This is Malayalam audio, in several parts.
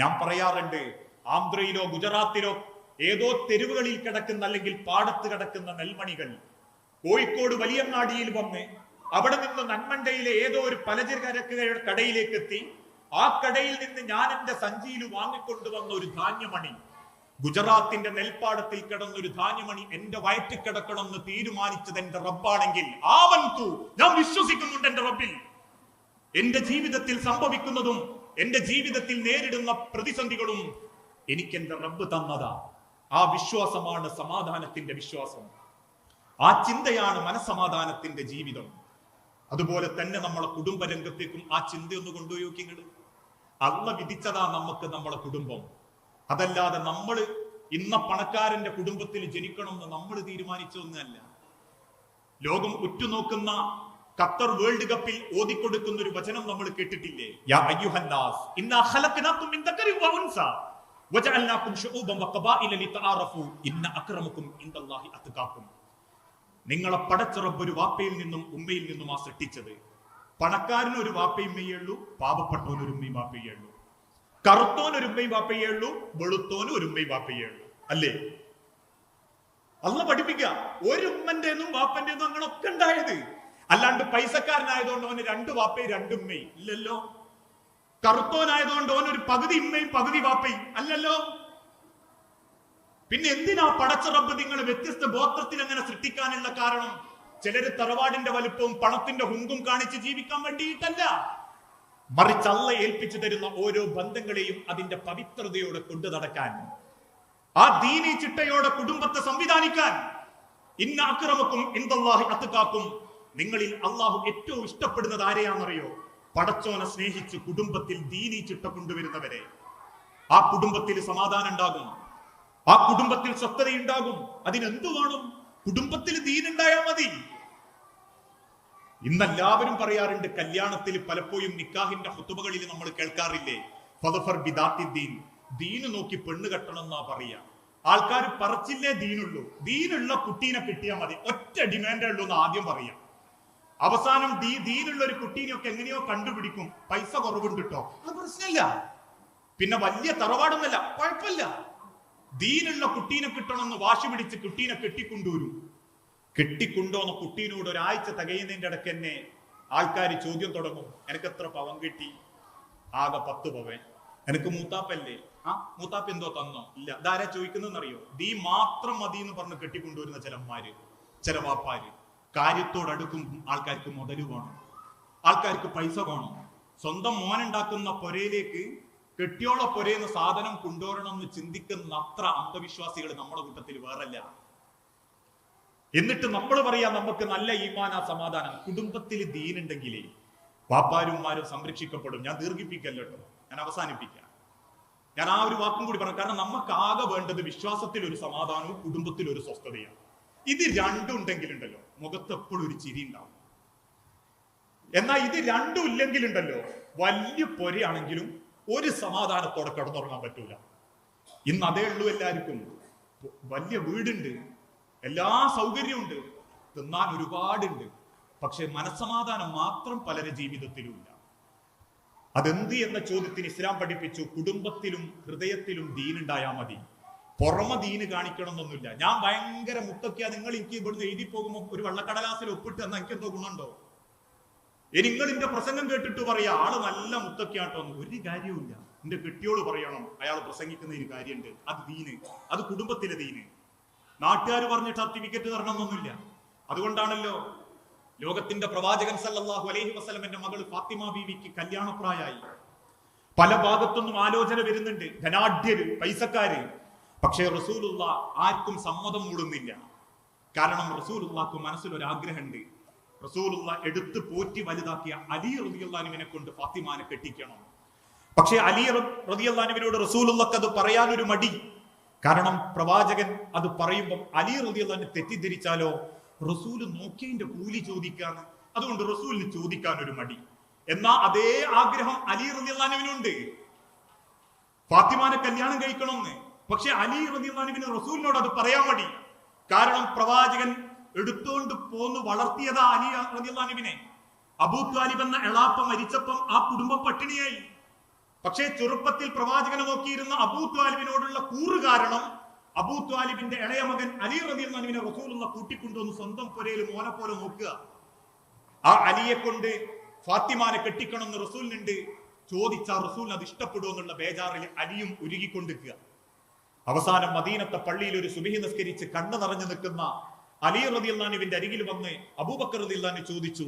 ഞാൻ പറയാറുണ്ട്. ആന്ധ്രയിലോ ഗുജറാത്തിലോ ഏതോ തെരുവുകളിൽ കിടക്കുന്ന അല്ലെങ്കിൽ പാടത്ത് കിടക്കുന്ന നെൽമണികൾ കോഴിക്കോട് വലിയങ്ങാടിയിൽ വന്ന് അവിടെ നിന്ന് നന്മണ്ടയിലെ ഏതോ ഒരു പലചരക്ക് കടയിലേക്ക് എത്തി. ആ കടയിൽ നിന്ന് ഞാൻ എന്റെ സഞ്ചിയിൽ വാങ്ങിക്കൊണ്ടുവന്ന ഒരു ധാന്യമണി ഗുജറാത്തിന്റെ നെൽപ്പാടത്തിൽ കിടന്നൊരു ധാന്യമണി എന്റെ വയറ്റിൽ കിടക്കണമെന്ന് തീരുമാനിച്ചത് എന്റെ റബ്ബാണെങ്കിൽ. ആവൻ തൂ ഞാൻ വിശ്വസിക്കുന്നുണ്ട് എന്റെ റബ്ബിൽ. എന്റെ ജീവിതത്തിൽ സംഭവിക്കുന്നതും എന്റെ ജീവിതത്തിൽ നേരിടുന്ന പ്രതിസന്ധികളും എനിക്ക് എന്റെ റബ്ബ് തന്നതാ. ആ വിശ്വാസമാണ് സമാധാനത്തിന്റെ വിശ്വാസം. ആ ചിന്തയാണ് മനസമാധാനത്തിന്റെ ജീവിതം. അതുപോലെ തന്നെ നമ്മളെ കുടുംബ രംഗത്തേക്കും ആ ചിന്തയൊന്ന് കൊണ്ടുപോയി നോക്കിങ്ങൾ അള്ള വിധിച്ചതാ നമുക്ക് നമ്മളെ കുടുംബം. അതല്ലാതെ നമ്മൾ ഇന്ന പണക്കാരന്റെ കുടുംബത്തിൽ ജനിക്കണമെന്ന് നമ്മൾ തീരുമാനിച്ചൊന്നല്ല ലോകം ഉറ്റുനോക്കുന്ന ഖത്തർ വേൾഡ് കപ്പിൽ ഓതിക്കൊടുക്കുന്ന ഒരു വചനം നമ്മൾ കേട്ടിട്ടില്ലേ? യാ അയ്യുഹന്നാസ് ഇന്നാ ഖലഖനാകും മിൻ ദക്കരി വ ഉൻസ. വജഅൽനാകും ശുഊബൻ വഖബായില ലിതആറഫു ഇന്ന അക്രമകും ഇൻദല്ലാഹി അത്ഖാകും നിങ്ങളെ പടച്ച ഒരു വാപ്പയിൽ നിന്നും ഉമ്മയിൽ നിന്നും ആ സൃഷ്ടിച്ചത്. പണക്കാരന് ഒരു വാപ്പയും ഉമ്മയുള്ളൂ പാപപ്പെട്ടവൻ ഒരു ഉമ്മയും വാപ്പയേ ഉള്ളൂ. ഒരു ഉമ്മയും വാപ്പയേ ഉള്ളൂ ഒരു ഉമ്മയും വാപ്പയേ ഉള്ളൂ. അല്ലേ? അല്ല പഠിപ്പിക്കുക ഒരു ഉമ്മന്റെ ഒന്നും വാപ്പന്റെ ഒന്നും ഉണ്ടായത്. അല്ലാണ്ട് പൈസക്കാരനായതുകൊണ്ട് അവന് രണ്ട് വാപ്പയും രണ്ട് ഉമ്മയും. ഇല്ലല്ലോ. കറുത്തോനായതുകൊണ്ട് അവൻ ഒരു പകുതി ഉമ്മയും പകുതി വാപ്പയും. അല്ലല്ലോ. പിന്നെ എന്തിനാ പടച്ച റബ്ബ് നിങ്ങൾ വ്യത്യസ്ത ഗോത്രത്തിൽ അങ്ങനെ സൃഷ്ടിക്കാനുള്ള കാരണം? ചിലര് തറവാടിന്റെ വലുപ്പവും പണത്തിന്റെ ഹുങ്കും കാണിച്ച് ജീവിക്കാൻ വേണ്ടിയിട്ടല്ല. മറിച്ച് അല്ല ഏൽപ്പിച്ചു തരുന്ന ഓരോ ബന്ധങ്ങളെയും അതിന്റെ പവിത്രതയോടെ കൊണ്ടു നടക്കാൻ. ആ ദീനി ചിട്ടയോടെ കുടുംബത്തെ സംവിധാനിക്കാൻ. ഇന്ന അക്രമക്കും ഇന്ദല്ലാഹി അത്തുകാക്കും നിങ്ങളിൽ അള്ളാഹു ഏറ്റവും ഇഷ്ടപ്പെടുന്നത് ആരെയാണെന്നറിയോ? പടച്ചോനെ സ്നേഹിച്ച് കുടുംബത്തിൽ ദീനി ചിട്ട കൊണ്ടുവരുന്നവരെ. ആ കുടുംബത്തിൽ സമാധാനം ഉണ്ടാകും. ആ കുടുംബത്തിൽ സ്വസ്ഥതയുണ്ടാകും. അതിനെന്തു വേണം കുടുംബത്തിൽ ദീനുണ്ടായാൽ മതി. ഇന്നെല്ലാവരും പറയാറുണ്ട് കല്യാണത്തിൽ പലപ്പോഴും നിക്കാഹിന്റെ ഹുത്തുബകളിൽ നമ്മൾ കേൾക്കാറില്ലേ? ഫതഫർ ബിദാത്തിദ്ദീൻ ദീൻ ദീന് നോക്കി പെണ്ണ് കെട്ടണം എന്നാ പറയാ. ആൾക്കാർ പറച്ചില്ലേ ദീനുള്ളൂ. ദീനുള്ള കുട്ടീനെ കിട്ടിയാൽ മതി. ഒറ്റ ഡിമാൻഡേ ഉള്ളൂ എന്ന് ആദ്യം പറയാം. അവസാനം ദീ ദീനുള്ള ഒരു കുട്ടീനെയൊക്കെ എങ്ങനെയോ കണ്ടുപിടിക്കും. പൈസ കുറവുണ്ട് കേട്ടോ അത് പ്രശ്നമില്ല. പിന്നെ വലിയ തറവാടൊന്നല്ല കുഴപ്പമില്ല. ദീനുള്ള കുട്ടീനെ കിട്ടണമെന്ന് വാശി പിടിച്ച് കുട്ടീനെ കെട്ടിക്കൊണ്ടുവരും. കെട്ടിക്കൊണ്ടുവന്ന കുട്ടീനോട് ഒരാഴ്ച തികയുന്നതിന്റെ ഇടയ്ക്ക് തന്നെ ആൾക്കാർ ചോദ്യം തുടങ്ങും. എനിക്ക് എത്ര പവൻ കിട്ടി? ആകെ പത്ത് പവൻ. എനിക്ക് മൂത്താപ്പല്ലേ? ആ മൂത്താപ്പ എന്തോ തന്നോ? ഇല്ല. ഇതാരാ ചോദിക്കുന്നറിയോ ദീ മാത്രം മതി എന്ന് പറഞ്ഞ് കെട്ടിക്കൊണ്ടുവരുന്ന ചിലന്മാര് ചില വാപ്പാര്. കാര്യത്തോടടുക്കും ആൾക്കാർക്ക് മുതൽ വേണം. ആൾക്കാർക്ക് പൈസ വേണം. സ്വന്തം മോനുണ്ടാക്കുന്ന പൊരയിലേക്ക് കെട്ടിയോള പൊരയുന്ന സാധനം കൊണ്ടുവരണം എന്ന് ചിന്തിക്കുന്ന അത്ര അന്ധവിശ്വാസികൾ നമ്മുടെ കൂട്ടത്തിൽ വേറല്ല. എന്നിട്ട് നമ്മൾ പറയാ നമുക്ക് നല്ല ഈമാന സമാധാനം. കുടുംബത്തിൽ ദീനുണ്ടെങ്കിലേ വാപ്പാരുമാരും സംരക്ഷിക്കപ്പെടും. ഞാൻ ദീർഘിപ്പിക്കല്ലോ ഞാൻ അവസാനിപ്പിക്കാം. ഞാൻ ആ ഒരു വാക്കും കൂടി പറഞ്ഞു കാരണം നമുക്ക് ആകെ വേണ്ടത് വിശ്വാസത്തിൽ ഒരു സമാധാനവും കുടുംബത്തിൽ ഒരു സ്വസ്ഥതയാണ്. ഇത് ഉണ്ടല്ലോ മുഖത്ത് എപ്പോഴും ഒരു ചിരി ഉണ്ടാവും. എന്നാൽ ഇത് രണ്ടും ഇല്ലെങ്കിൽ ഉണ്ടല്ലോ വലിയ പൊരയാണെങ്കിലും ഒരു സമാധാനത്തോടെ കടന്നുറങ്ങാൻ പറ്റൂല. ഇന്ന് അതേ ഉള്ളൂ എല്ലാവർക്കും. വലിയ വീടുണ്ട്. എല്ലാ സൗകര്യമുണ്ട് തിന്നാൻ ഒരുപാടുണ്ട്. പക്ഷെ മനസ്സമാധാനം മാത്രം പലരുടെ ജീവിതത്തിലും ഇല്ല അതെന്ത് എന്ന ചോദ്യത്തിന് ഇസ്ലാം പഠിപ്പിച്ചു കുടുംബത്തിലും ഹൃദയത്തിലും ദീനുണ്ടായാൽ മതി. പുറമെ ദീന് കാണിക്കണം എന്നൊന്നുമില്ല ഞാൻ ഭയങ്കര മുട്ടൊക്കെയാ നിങ്ങൾ എനിക്ക് ഇവിടുന്ന് എഴുതി പോകുമ്പോൾ ഒരു വെള്ളക്കടലാസിൽ ഒപ്പിട്ട് എന്നാൽ എനിക്ക് എന്തോ ഗുണമുണ്ടോ? ഇനി നിങ്ങൾ എന്റെ പ്രസംഗം കേട്ടിട്ട് പറയാ ആൾ നല്ല മുത്തൊക്കെയാട്ടോ ഒരു കാര്യവുമില്ല. എന്റെ കെട്ടിയോട് പറയണം അയാൾ പ്രസംഗിക്കുന്ന ഒരു കാര്യമുണ്ട് അത് ദീന്. അത് കുടുംബത്തിലെ ദീന്. നാട്ടുകാർ പറഞ്ഞ സർട്ടിഫിക്കറ്റ് തരണമെന്നൊന്നുമില്ല അതുകൊണ്ടാണല്ലോ ലോകത്തിന്റെ പ്രവാചകൻ സല്ലല്ലാഹു അലൈഹി വസല്ലമന്റെ മകൾ ഫാത്തിമ ബീവിക്ക് കല്യാണപ്രായായി. പല ഭാഗത്തുനിന്നും ആലോചന വരുന്നുണ്ട്. ധനാഢ്യര് പൈസക്കാര്. പക്ഷേ റസൂലുള്ള ആർക്കും സമ്മതം മൂടുന്നില്ല. കാരണം റസൂലുള്ളാക്ക് മനസ്സിൽ ഒരു ആഗ്രഹമുണ്ട് റസൂലുള്ള എടുത്ത് പോറ്റി വലുതാക്കിയ അലി റബിയുള്ളാനുവിനെ കൊണ്ട് ഫാത്തിമാനെ കെട്ടിക്കണം. പക്ഷേ അലി റബിയുള്ളാനുവിനോട് റസൂലുള്ളക്ക് അത് പറയാനൊരു മടി. കാരണം പ്രവാചകൻ അത് പറയുമ്പോൾ അലി റബിയുള്ളാനെ തെറ്റിദ്ധരിച്ചാലോ? റസൂൽ നോക്കിയതിന്റെ കൂലി ചോദിക്കാന്ന്. അതുകൊണ്ട് റസൂലിന് ചോദിക്കാൻ ഒരു മടി. എന്നാ അതേ ആഗ്രഹം അലി റബിയുള്ളാനുവിനുണ്ട് ഫാത്തിമാനെ കല്യാണം കഴിക്കണമെന്ന് പക്ഷെ അലി റളിയല്ലാഹുവിന് റസൂലിനോട് അത് പറയാൻ മടി കാരണം പ്രവാചകൻ എടുത്തോണ്ട് പോന്ന് വളർത്തിയതാ അലി റളിയല്ലാഹുവിനെ അബൂ താലിബ് എന്ന എളാപ്പ മരിച്ചപ്പം ആ കുടുംബം പട്ടിണിയായി. പക്ഷേ ചെറുപ്പത്തിൽ പ്രവാചകനെ നോക്കിയിരുന്ന അബൂ ത്വാലിബിനോടുള്ള കൂറ് കാരണം അബൂ ത്വാലിബിന്റെ ഇളയ മകൻ അലി റബീൽ റസൂൽ റസൂലുള്ള കൂട്ടിക്കൊണ്ടുവന്ന് സ്വന്തം പുരയിൽ മോനെ പോലെ നോക്കുക. ആ അലിയെ കൊണ്ട് ഫാത്തിമാനെ കെട്ടിക്കണമെന്ന് റസൂലിനുണ്ട്. ചോദിച്ചാൽ റസൂലിന് അത് ഇഷ്ടപ്പെടുമെന്നുള്ള ബേജാറിൽ അലിയും ഉരുകിക്കൊണ്ടിരിക്കുക. അവസാനം മദീനത്തെ പള്ളിയിൽ ഒരു സുബിഹി നിസ്കരിച്ച് കണ്ണു നിറഞ്ഞു നിൽക്കുന്ന അലി റദിയുള്ളാനുവിന്റെ അരികിൽ വന്ന് അബൂബക്കർ റദിയുള്ളാന് ചോദിച്ചു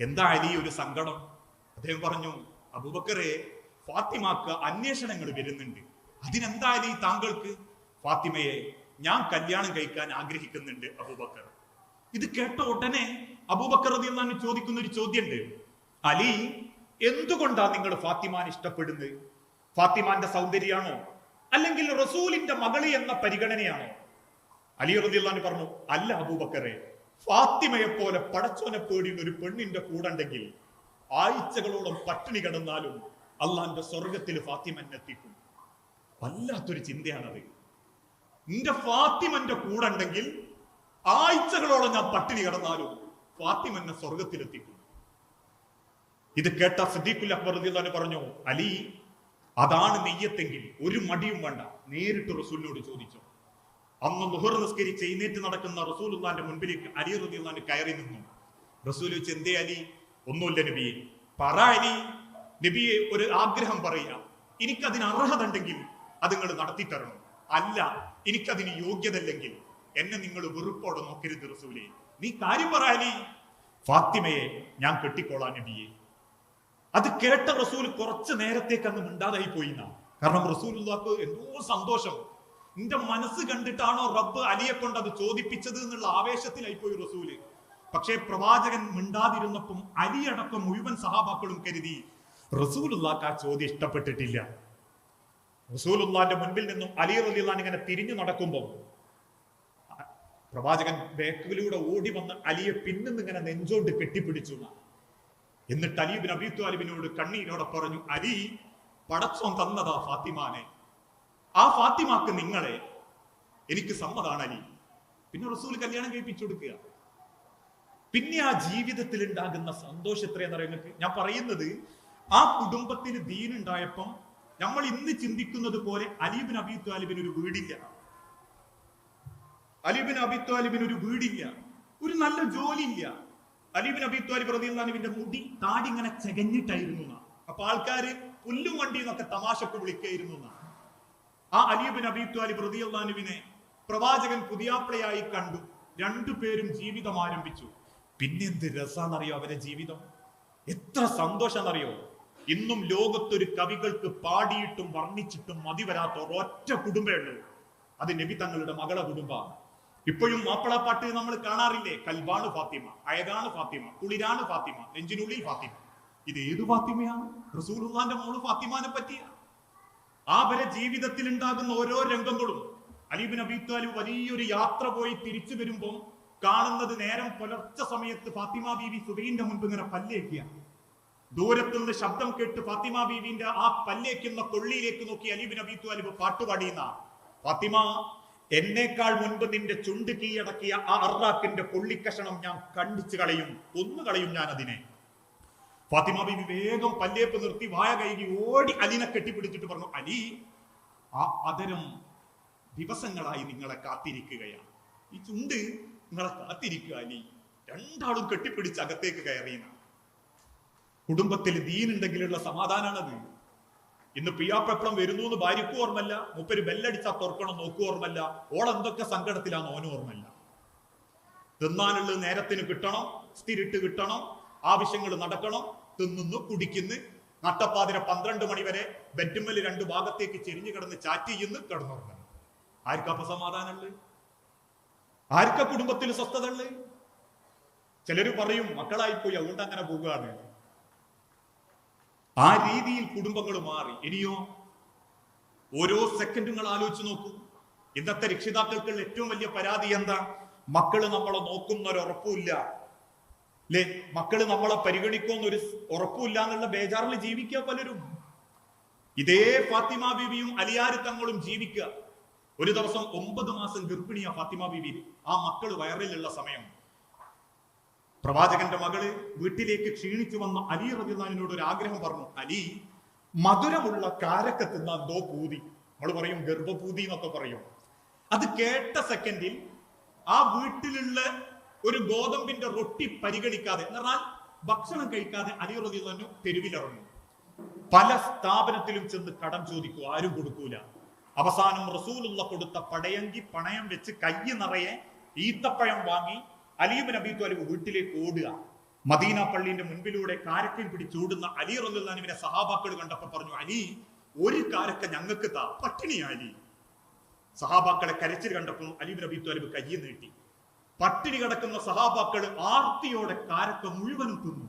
എന്താ അലി ഒരു സങ്കടം? അദ്ദേഹം പറഞ്ഞു അബൂബക്കറെ ഫാത്തിമാക്ക് അന്വേഷണങ്ങൾ വരുന്നുണ്ട്. അതിനെന്താ അലി താങ്കൾക്ക്? ഫാത്തിമയെ ഞാൻ കല്യാണം കഴിക്കാൻ ആഗ്രഹിക്കുന്നുണ്ട് അബൂബക്കർ. ഇത് കേട്ട ഉടനെ അബൂബക്കർ റദിയുള്ളാന് ചോദിക്കുന്ന ഒരു ചോദ്യമുണ്ട്. അലി എന്തുകൊണ്ടാണ് നിങ്ങൾ ഫാത്തിമാൻ ഇഷ്ടപ്പെടുന്നത്? ഫാത്തിമാന്റെ സൗന്ദര്യാണോ അല്ലെങ്കിൽ റസൂലിന്റെ മകൾ എന്ന പരിഗണനയാണോ? അലി റദിയുള്ളാന് പറഞ്ഞു അല്ല അബൂബക്കറെ ഫാത്തിമയെ പോലെ പടച്ചോനെ പേടിയുന്ന ഒരു പെണ്ണിന്റെ കൂടെ ആഴ്ചകളോളം പട്ടിണി കിടന്നാലും അള്ളാന്റെ സ്വർഗത്തിൽ ഫാത്തിമ എത്തിക്കും. വല്ലാത്തൊരു ചിന്തയാണത്. നിന്റെ ഫാത്തിമന്റെ കൂടെ ഉണ്ടെങ്കിൽ ആഴ്ചകളോളം ഞാൻ പട്ടിണി കിടന്നാലും ഫാത്തിമ എന്നെ സ്വർഗത്തിലെത്തിക്കും ഇത് കേട്ട സദീഖുൽ അക്ബർ പറഞ്ഞു അലി അതാണ് നെയ്യത്തെങ്കിൽ ഒരു മടിയും വേണ്ട. നേരിട്ട് റസൂലിനോട് ചോദിച്ചു. അന്ന് മുഹർ നിസ്കരിച്ച് എഴുന്നേറ്റ് നടക്കുന്ന റസൂലുള്ളാന്റെ മുൻപിലേക്ക് അലി റളിയല്ലാഹു കയറി നിന്നു. റസൂൽ വെച്ച് എന്തേ അലി? ഒന്നുമില്ല നബിയെ. പറ അലി. നബിയെ ഒരു ആഗ്രഹം പറയുക. എനിക്കതിന് അർഹത ഉണ്ടെങ്കിൽ അത് നിങ്ങൾ നടത്തി തരണം. അല്ല എനിക്കതിന് യോഗ്യതല്ലെങ്കിൽ എന്നെ നിങ്ങൾ വെറുപ്പോടെ നോക്കരുത് റസൂലെ. നീ കാര്യം പറ അലി. ഫാത്തിമയെ ഞാൻ കെട്ടിക്കോളാം നബിയെ. അത് കേട്ട റസൂൽ കുറച്ച് നേരത്തേക്ക് അങ്ങ് മിണ്ടാതായി പോയിന്ന കാരണം റസൂലുള്ളാക്ക് എന്തോ സന്തോഷം. നിന്റെ മനസ്സ് കണ്ടിട്ടാണോ റബ്ബ് അലിയെ കൊണ്ട് അത് ചോദിപ്പിച്ചത് എന്നുള്ള ആവേശത്തിലായി പോയി റസൂൽ. പക്ഷേ പ്രവാചകൻ മിണ്ടാതിരുന്നപ്പം അലിയടക്കം മുഴുവൻ സഹാബാക്കളും കരുതി റസൂലുള്ളാക്ക് ആ ചോദ്യം ഇഷ്ടപ്പെട്ടിട്ടില്ല. റസൂലുള്ളാന്റെ മുൻപിൽ നിന്നും അലി റലിയുള്ളാൻ ഇങ്ങനെ തിരിഞ്ഞു നടക്കുമ്പോൾ പ്രവാചകൻ ബേക്കിലൂടെ ഓടി വന്ന് അലിയെ പിന്നിന്ന് ഇങ്ങനെ നെഞ്ചോണ്ട് കെട്ടിപ്പിടിച്ചു എന്നാ. എന്നിട്ട് അലീബിൻ അബി താലിബിനോട് കണ്ണീരോടെ പറഞ്ഞു അലി പടച്ചോൻ തന്നതാ ഫാത്തിമാനെ. ആ ഫാത്തിമാക്ക് നിങ്ങളെ എനിക്ക് സമ്മതാണ് അലി. പിന്നെ റസൂൽ കല്യാണം കഴിപ്പിച്ചു കൊടുക്കുക. പിന്നെ ആ ജീവിതത്തിൽ ഉണ്ടാകുന്ന സന്തോഷം എത്രയെന്ന് നിങ്ങൾക്ക്? ഞാൻ പറയുന്നത് ആ കുടുംബത്തിന് ദീനുണ്ടായപ്പം നമ്മൾ ഇന്ന് ചിന്തിക്കുന്നത് പോലെ അലീബിൻ അബി താലിബിന് ഒരു വീടില്ല. അലീബിൻ അബി താലിബിന് ഒരു വീടില്ല. ഒരു നല്ല ജോലിയില്ല. അലീബിൻ അബി ത്വാലിബ് റദിയുള്ളാനുവിന്റെ മുടി താടി ഇങ്ങനെ ചെകഞ്ഞിട്ടായിരുന്നു. അപ്പൊ ആൾക്കാര് പുല്ലും വണ്ടി എന്നൊക്കെ തമാശക്ക് വിളിക്കായിരുന്നു ആ അലീബിൻ അബി ത്വാലിബ് റദിയുള്ളാനുവിനെ പ്രവാചകൻ പുതിയാപ്പിളയായി കണ്ടു. രണ്ടു പേരും ജീവിതം ആരംഭിച്ചു. പിന്നെ എന്ത് രസാന്നറിയോ അവരെ ജീവിതം? എത്ര സന്തോഷമെന്നറിയോ ഇന്നും ലോകത്തൊരു കവികൾക്ക് പാടിയിട്ടും വർണിച്ചിട്ടും മതി വരാത്ത ഒരൊറ്റ കുടുംബമേ ഉള്ളൂ. അത് നബി തങ്ങളുടെ മകളെ കുടുംബമാണ്. ഇപ്പോഴും മാപ്പിളപ്പാട്ട് നമ്മൾ കാണാറില്ലേ? കൽബാണ് ഫാത്തിമ അയകാണ് ഫാത്തിമ കുളിരാണ് ഫാത്തിമ നെഞ്ചിനുള്ളിൽ ഫാത്തിമ. ഇത് ഏത് ഫാത്തിമയാണ്? റസൂലുള്ളാന്റെ മോൾ ഫാത്തിമാനെ പറ്റിയ. ആ വരെ ജീവിതത്തിൽ ഉണ്ടാകുന്ന ഓരോ രംഗങ്ങളും. അലീബിൻ അബി താലിബ് വലിയൊരു യാത്ര പോയി തിരിച്ചു വരുമ്പം കാണുന്നത് നേരം പുലർച്ച സമയത്ത് ഫാത്തിമ ബീവി സുബൈന്റെ മുൻപ് ഇങ്ങനെ പല്ലേക്കുക ദൂരത്തുനിന്ന് ശബ്ദം കേട്ട് ഫാത്തിമ ബീവിന്റെ ആ പല്ലേക്കുന്ന കൊള്ളിയിലേക്ക് നോക്കി അലീബിൻ അബീത്തു താലിബ് പാട്ടുപാടിയുന്ന ഫാത്തിമ എന്നേക്കാൾ മുൻപ് നിന്റെ ചുണ്ട് കീഴടക്കിയ ആ അറാഖിന്റെ പൊള്ളിക്കഷണം ഞാൻ കണ്ടിച്ചു കളയും കൊന്നു കളയും ഞാൻ അതിനെ. ഫാത്തിമ ബിബി വേഗം പല്ലേപ്പ് നിർത്തി വായ കൈകി ഓടി അലിനെ കെട്ടിപ്പിടിച്ചിട്ട് പറഞ്ഞു അലി ആ അതരം ദിവസങ്ങളായി നിങ്ങളെ കാത്തിരിക്കുകയാണ്. ഈ ചുണ്ട് നിങ്ങളെ കാത്തിരിക്കുക അലി. രണ്ടാളും കെട്ടിപ്പിടിച്ച് അകത്തേക്ക് കയറിയാണ് കുടുംബത്തിൽ ദീനുണ്ടെങ്കിലുള്ള സമാധാനാണത്. ഇന്ന് പിയാപ്പെപ്പളം വരുന്നു എന്ന് ഭാര്യക്കും ഓർമ്മല്ല മുപ്പര് ബെല്ലടിച്ചാ തുറക്കണം നോക്കു ഓർമ്മല്ല ഓൾ എന്തൊക്കെ സങ്കടത്തിലാണ് ഓനും ഓർമ്മല്ല തിന്നാനുള്ളത് നേരത്തിന് കിട്ടണം സ്ഥിരിട്ട് കിട്ടണം ആവശ്യങ്ങൾ നടക്കണം തിന്നുന്നു കുടിക്കുന്നു. നട്ടപ്പാതിര പന്ത്രണ്ട് മണി വരെ ബെറ്റുമ്മൽ രണ്ട് ഭാഗത്തേക്ക് ചെരിഞ്ഞു കിടന്ന് ചാറ്റ് ചെയ്യുന്നു കിടന്നുറങ്ങുന്നു. ആർക്കപ്പ സമാധാനമുള്ളത്? ആർക്ക കുടുംബത്തിൽ സ്വസ്ഥതയുള്ളത്? ചിലര് പറയും മക്കളായിപ്പോയി അതുകൊണ്ട് അങ്ങനെ പോകുകയാണ്. ആ രീതിയിൽ കുടുംബങ്ങൾ മാറി. ഇനിയോ ഓരോ സെക്കൻഡുകൾ ആലോചിച്ച് നോക്കൂ. ഇന്നത്തെ രക്ഷിതാക്കൾക്കുള്ള ഏറ്റവും വലിയ പരാതി എന്താ? മക്കൾ നമ്മളെ നോക്കുന്ന ഒരു ഉറപ്പുമില്ല. അല്ലേ മക്കൾ നമ്മളെ പരിഗണിക്കുമെന്നൊരു ഉറപ്പുമില്ല എന്നുള്ള ബേജാറിൽ ജീവിക്കുക പലരും ഇതേ ഫാത്തിമ ബീവിയും അലിയാരി തങ്ങളും ജീവിക്കുക. ഒരു ദിവസം ഒമ്പത് മാസം ഗർഭിണിയ ഫാത്തിമ ബീവി. ആ മക്കൾ വയറിലുള്ള സമയം. പ്രവാചകന്റെ മകൾ വീട്ടിലേക്ക് ക്ഷീണിച്ചു വന്ന അലി റബിദാനിനോട് ഒരു ആഗ്രഹം പറഞ്ഞു. അലി മധുരമുള്ള കാരക്ക തിന്നാൻ എന്തോ പൂതി. നമ്മൾ പറയും ഗർഭപൂതി എന്നൊക്കെ പറയും. അത് കേട്ട സെക്കൻഡിൽ ആ വീട്ടിലുള്ള ഒരു ഗോതമ്പിന്റെ റൊട്ടി പരിഗണിക്കാതെ എന്ന് പറഞ്ഞാൽ ഭക്ഷണം കഴിക്കാതെ അലി റബിദാനു തെരുവിലിറങ്ങും. പല സ്ഥാപനത്തിലും ചെന്ന് കടം ചോദിക്കും ആരും കൊടുക്കൂല. അവസാനം റസൂലുള്ള കൊടുത്ത പടയങ്കി പണയം വെച്ച് കയ്യ് നിറയെ ഈത്തപ്പഴം വാങ്ങി അലീബ് നബി ത്വാലിബ് വീട്ടിലേക്ക് ഓടുക. മദീന പള്ളിന്റെ മുൻപിലൂടെ കാരക്കൻ പിടിച്ചോടുന്ന അലി റസുല്ലാനുവിനെ സഹാബാക്കൾ കണ്ടപ്പോ പറഞ്ഞു അലി ഒരു കാരക്ക ഞങ്ങൾക്ക് താ പട്ടിണിയാ അലി. സഹാബാക്കളെ കരച്ചിൽ കണ്ടപ്പോൾ അലിബ് നബി ത്വാലിബ് കയ്യ നീട്ടി. പട്ടിണി കിടക്കുന്ന സഹാബാക്കൾ ആർത്തിയോടെ കാരക്ക മുഴുവനും തിന്നു.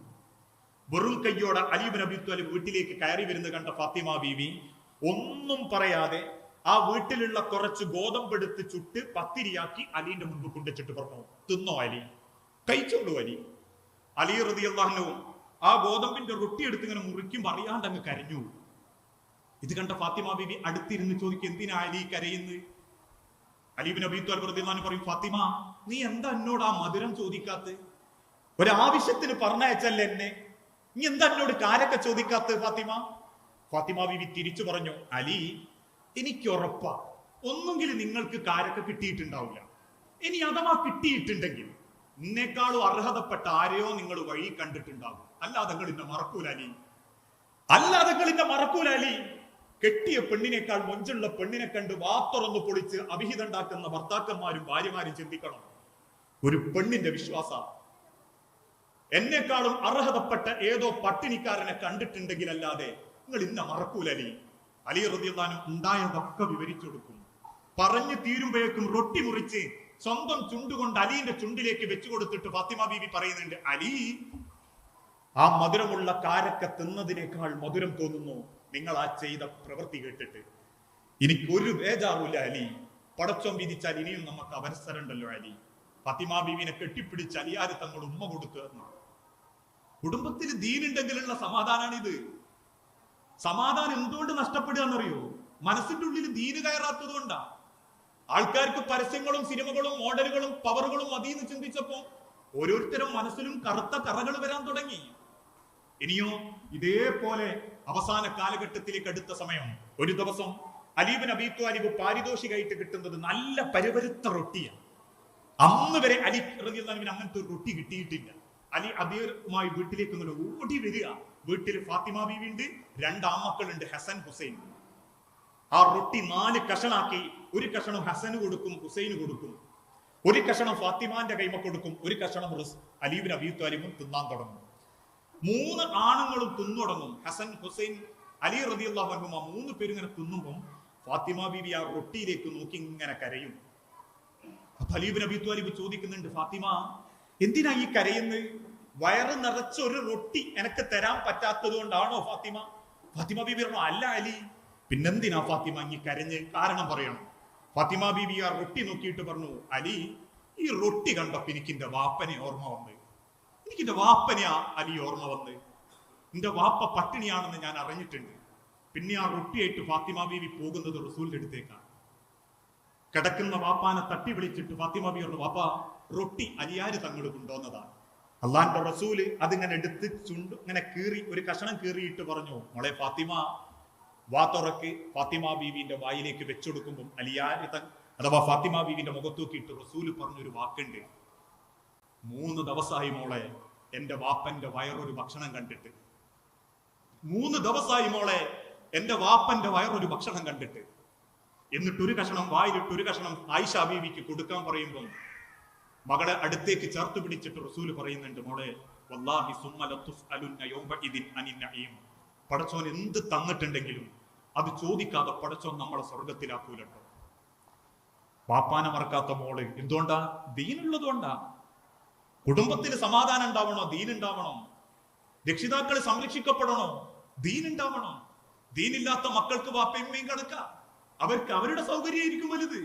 വെറും കയ്യോടെ അലീബ് നബി ത്വാലിബ് വീട്ടിലേക്ക് കയറി വരുന്ന കണ്ട ഫാത്തിമ ബീവി ഒന്നും പറയാതെ ആ വീട്ടിലുള്ള കുറച്ച് ഗോതമ്പ് ഗോതമ്പെടുത്ത് ചുട്ട് പത്തിരിയാക്കി അലീന്റെ മുൻപ് കൊണ്ടുവച്ചിട്ട് പറഞ്ഞു തിന്നോ അലി? കഴിച്ചോളൂ അലി. അലി റതി അള്ളാഹനവും ആ ഗോതമ്പിന്റെ റൊട്ടി എടുത്ത് ഇങ്ങനെ മുറിക്കുമ്പോൾ അറിയാണ്ട് അങ്ങ് കരഞ്ഞു. ഇത് കണ്ട ഫാത്തിമ ബിബി അടുത്തിരുന്ന് ചോദിക്കും എന്തിനാ അലി കരയുന്നത് അലീബിൻ അബി ത്വാൽ പറയും ഫാത്തിമ നീ എന്താ എന്നോട് ആ മധുരം ചോദിക്കാത്ത ഒരാവശ്യത്തിന് പറഞ്ഞയച്ചല്ലേ എന്നെ? നീ എന്താ എന്നോട് കാലൊക്കെ ചോദിക്കാത്ത ഫാത്തിമ? ഫാത്തിമ ബിബി തിരിച്ചു പറഞ്ഞു അലി എനിക്ക് ഉറപ്പാ. ഒന്നുകിൽ നിങ്ങൾക്ക് കാരൊക്കെ കിട്ടിയിട്ടുണ്ടാവില്ല. ഇനി അഥവാ കിട്ടിയിട്ടുണ്ടെങ്കിൽ നിന്നേക്കാളും അർഹതപ്പെട്ട ആരെയോ നിങ്ങൾ വഴി കണ്ടിട്ടുണ്ടാവും അല്ലാതെ എന്നെ മറക്കൂല അല്ലാതെ എന്നെ കെട്ടിയ പെണ്ണിനേക്കാൾ മൊഞ്ചുള്ള പെണ്ണിനെ കണ്ട് വാത്തുറന്ന് പൊളിച്ച് അഭിഹിതണ്ടാക്കുന്ന ഭർത്താക്കന്മാരും ഭാര്യമാരും ചിന്തിക്കണം. ഒരു പെണ്ണിന്റെ വിശ്വാസ. എന്നെക്കാളും അർഹതപ്പെട്ട ഏതോ പട്ടിണിക്കാരനെ കണ്ടിട്ടുണ്ടെങ്കിൽ അല്ലാതെ നിങ്ങൾ ഇന്ന മറക്കൂല അലി റതിയല്ലാനും ഉണ്ടായതൊക്കെ വിവരിച്ചു കൊടുക്കുന്നു. പറഞ്ഞു തീരുമ്പോഴേക്കും റൊട്ടി മുറിച്ച് സ്വന്തം ചുണ്ടുകൊണ്ട് അലീന്റെ ചുണ്ടിലേക്ക് വെച്ചു കൊടുത്തിട്ട് ഫാത്തിമ ബീവി പറയുന്നുണ്ട് അലി ആ മധുരമുള്ള കാരക്ക തിന്നതിനേക്കാൾ മധുരം തോന്നുന്നു. നിങ്ങൾ ആ ചെയ്ത പ്രവൃത്തി കേട്ടിട്ട്. എനിക്കൊരു ബേജാറില്ല അലി. പടച്ചോം വിധിച്ചാൽ ഇനിയും നമുക്ക് അവസരമുണ്ടല്ലോ അലി. ഫാത്തിമ ബീവിനെ കെട്ടിപ്പിടിച്ച് അലിയാരി തങ്ങൾ ഉമ്മ കൊടുത്തു കുടുംബത്തിൽ ദീനുണ്ടെങ്കിലുള്ള സമാധാനാണിത്. സമാധാനം എന്തുകൊണ്ട് നഷ്ടപ്പെടുക എന്നറിയോ? മനസ്സിന്റെ ഉള്ളിൽ ദീന് കയറാത്തത് കൊണ്ടാ. ആൾക്കാർക്ക് പരസ്യങ്ങളും സിനിമകളും മോഡലുകളും പവറുകളും മതി എന്ന് ചിന്തിച്ചപ്പോ ഓരോരുത്തരും മനസ്സിലും കറുത്ത കറകൾ വരാൻ തുടങ്ങി. ഇനിയോ ഇതേപോലെ അവസാന കാലഘട്ടത്തിലേക്ക് അടുത്ത സമയം. ഒരു ദിവസം അലീബിൻ അബീത്തു അലിബ് പാരിതോഷികമായിട്ട് കിട്ടുന്നത് നല്ല പരുപരുത്ത റൊട്ടിയാണ് അന്ന് വരെ അലി റബിഅള്ളാഹുവിന് അങ്ങനത്തെ ഒരു റൊട്ടി കിട്ടിയിട്ടില്ല. അലി അബീറുമായി വീട്ടിലേക്ക് ഓടി വരിക. വീട്ടിൽ ഫാത്തിമ ബീവി ഉണ്ട് രണ്ട് ആമക്കളുണ്ട് ഹസൻ ഹുസൈൻ. ആ റൊട്ടി നാല് കഷണാക്കി ഒരു കഷണം ഹസന് കൊടുക്കും ഹുസൈന് കൊടുക്കും. ഒരു കഷണം ഫാത്തിമാന്റെ കൈമ കൊടുക്കും ഒരു കഷണം അലീബിൻ അബീ താലിബും തിന്നാൻ തുടങ്ങും. മൂന്ന് ആണുങ്ങളും തിന്നു തുടങ്ങും ഹസൻ ഹുസൈൻ അലി റതി അള്ളാഹു ആ മൂന്ന് പേരും ഇങ്ങനെ തിന്നുമ്പം ഫാത്തിമ ബീവി ആ റൊട്ടിയിലേക്ക് നോക്കി ഇങ്ങനെ കരയും. അലീബിൻ അബി ത്വാലിബ് ചോദിക്കുന്നുണ്ട് ഫാത്തിമ എന്തിനാ ഈ കരയുന്നത് വയറ് നിറച്ച ഒരു റൊട്ടി എനിക്ക് തരാൻ പറ്റാത്തത് കൊണ്ടാണോ ഫാത്തിമ? ഫാത്തിമ ബീബി പറഞ്ഞു അല്ല അലി പിന്നെന്തിനാ ഫാത്തിമ ഇങ്ങി കരഞ്ഞ്? കാരണം പറയണം. ഫാത്തിമ ബീബി ആ റൊട്ടി നോക്കിയിട്ട് പറഞ്ഞു അലി ഈ റൊട്ടി കണ്ടപ്പോ എനിക്ക് എന്റെ വാപ്പനെ ഓർമ്മ വന്ന്. എനിക്ക് എന്റെ വാപ്പനെയാ അലി ഓർമ്മ വന്ന്. എന്റെ വാപ്പ പട്ടിണിയാണെന്ന് ഞാൻ അറിഞ്ഞിട്ടുണ്ട്. പിന്നെ ആ റൊട്ടിയായിട്ട് ഫാത്തിമ ബീവി പോകുന്നത് റസൂലിന്റെ അടുത്തേക്കാണ്. കിടക്കുന്ന വാപ്പാനെ തട്ടി വിളിച്ചിട്ട് ഫാത്തിമ ബി പറഞ്ഞു വാപ്പ റൊട്ടി അലിയാര് തങ്ങൾ കൊണ്ടുവന്നതാണ്. അള്ളാന്റെ റസൂൽ അതിങ്ങനെ എടുത്ത് ചുണ്ട് ഇങ്ങനെ കീറി ഒരു കഷണം കീറിയിട്ട് പറഞ്ഞു മോളെ ഫാത്തിമ വാ തുറക്ക് ഫാത്തിമ ബീവിന്റെ വായിലേക്ക് വെച്ചുകൊടുക്കുമ്പോൾ അലിയാരിത അഥവാ ഫാത്തിമ ബീവിന്റെ മുഖത്തൂക്കിയിട്ട് റസൂൽ പറഞ്ഞൊരു വാക്കുണ്ട്. മൂന്ന് ദിവസമായി മോളെ എന്റെ വാപ്പന്റെ വയറൊരു ഭക്ഷണം കണ്ടിട്ട്. മൂന്ന് ദിവസമായി മോളെ എന്റെ വാപ്പന്റെ വയറൊരു ഭക്ഷണം കണ്ടിട്ട്. എന്നിട്ടൊരു കഷണം വായിലിട്ട് ഒരു കഷണം ആയിഷ ബീവിക്ക് കൊടുക്കാൻ പറയുമ്പം മകളെ അടുത്തേക്ക് ചേർത്ത് പിടിച്ചിട്ട് റസൂൽ പറയുന്നുണ്ട് മോളെ വല്ലാഹി പടച്ചോൻ എന്ത് തന്നിട്ടുണ്ടെങ്കിലും അത് ചോദിക്കാതെ പടച്ചോൻ നമ്മളെ സ്വർഗത്തിലാക്കൂലട്ടോ പാപ്പാനെ മറക്കാത്ത മോൾ എന്തുകൊണ്ടാ? ദീനുള്ളത് കൊണ്ടാ കുടുംബത്തിൽ സമാധാനം ഉണ്ടാവണോ? ദീൻ ഉണ്ടാവണോ രക്ഷിതാക്കൾ സംരക്ഷിക്കപ്പെടണോ? ദീൻ ഉണ്ടാവണം ദീനില്ലാത്ത മക്കൾക്ക് വാപ്പയമ്മയും കണക്ക. അവർക്ക് അവരുടെ സൗകര്യമായിരിക്കും വലുത്.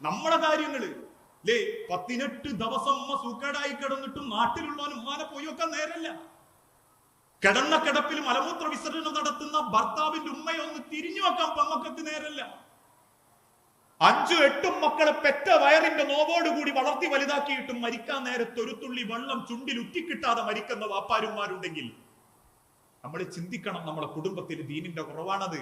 നമ്മുടെ കാര്യങ്ങൾ ലേ പത്തിനെട്ട് ദിവസം സൂക്കേടായി കിടന്നിട്ടും നാട്ടിലുള്ളവൻ ഉമ്മാനെ പോയൊക്കെ നേരല്ല. കിടന്ന കിടപ്പിൽ മലമൂത്ര വിസർജനം നടത്തുന്ന ഭർത്താവിന്റെ ഉമ്മയെ ഒന്ന് തിരിഞ്ഞു വെക്കാൻ പെമ്മക്കത്ത് നേരല്ല. അഞ്ചും എട്ടും മക്കളെ പെറ്റ വയറിന്റെ നോവോടുകൂടി വളർത്തി വലുതാക്കിയിട്ടും മരിക്കാൻ നേരത്ത് ഒരു തുള്ളി വെള്ളം ചുണ്ടിൽ ഉറ്റിക്കിട്ടാതെ മരിക്കുന്ന വാപ്പാരുമാരുണ്ടെങ്കിൽ നമ്മൾ ചിന്തിക്കണം നമ്മുടെ കുടുംബത്തിൽ ദീനിന്റെ കുറവാണത്.